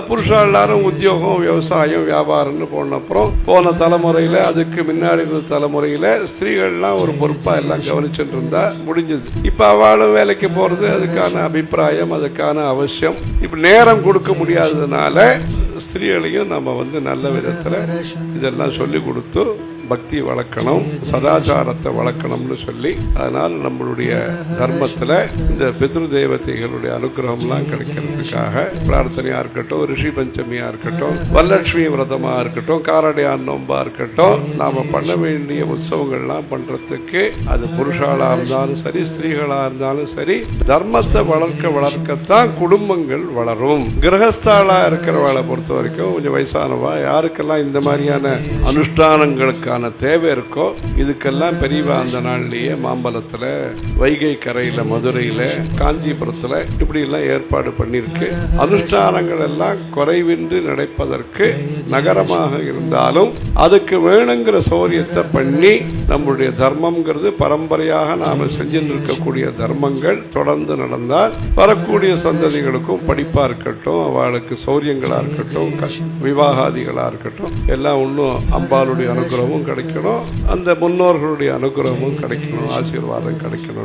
புருஷா எல்லாரும் உத்தியோகம் விவசாயம் வியாபாரம்னு போன அப்புறம் போன தலைமுறையில் அதுக்கு முன்னாடி இருந்த தலைமுறையில் ஸ்திரீகள்லாம் ஒரு பொறுப்பாக எல்லாம் கவனிச்சுட்டு இருந்தா முடிஞ்சது. இப்போ அவளும் வேலைக்கு போகிறது அதுக்கான அபிப்பிராயம் அதுக்கான அவசியம். இப்போ நேரம் கொடுக்க முடியாததுனால ஸ்திரீகளையும் நம்ம வந்து நல்ல விதத்தில் இதெல்லாம் சொல்லி கொடுத்து பக்தி வளர்க்கணும் சதாச்சாரத்தை வளர்க்கணும்னு சொல்லி அதனால் நம்மளுடைய தர்மத்தில் இந்த பித்ரு தேவதைகளுடைய அனுகிரகம்லாம் கிடைக்கிறதுக்காக பிரார்த்தனையாக இருக்கட்டும் ரிஷி பஞ்சமியாக இருக்கட்டும் வரலட்சுமி விரதமாக இருக்கட்டும் காரடையான் நோம்பாக இருக்கட்டும் நாம் பண்ண வேண்டிய உற்சவங்கள்லாம் பண்ணுறதுக்கு அது புருஷாலாக இருந்தாலும் சரி ஸ்திரீகளாக இருந்தாலும் சரி தர்மத்தை வளர்க்க வளர்க்கத்தான் குடும்பங்கள் வளரும். கிரகஸ்தாலா இருக்கிறவளை பொறுத்த வரைக்கும் கொஞ்சம் வயசானவா யாருக்கெல்லாம் இந்த மாதிரியான அனுஷ்டானங்களுக்காக அனுஷ்டானங்களுக்கான தேவை இருக்கோ இதுக்கெல்லாம் பெரியவா அந்த நாள்லயே மாம்பழத்தில் வைகை கரையில் மதுரையில் காஞ்சிபுரத்தில் இப்படி எல்லாம் ஏற்பாடு பண்ணியிருக்கு. அனுஷ்டானங்கள் எல்லாம் குறைவின்றி நடப்பதற்கு நகரமாக இருந்தாலும் அதுக்கு வேணுங்கிற சௌரியத்தை பண்ணி நம்முடைய தர்மம்ங்கிறது பரம்பரையாக நாம் செஞ்சுட்டு இருக்கக்கூடிய தர்மங்கள் தொடர்ந்து நடந்தால் வரக்கூடிய சந்ததிகளுக்கும் படிப்பாக இருக்கட்டும் அவளுக்கு சௌரியங்களாக இருக்கட்டும் க விவாகாதிகளாக இருக்கட்டும் எல்லாம் இன்னும் அம்பாளுடைய அனுகிரகமும் கிடைக்கணும். அந்த முன்னோர்களுடைய அனுகிரகமும் கிடைக்கணும் ஆசீர்வாதம் கிடைக்கணும்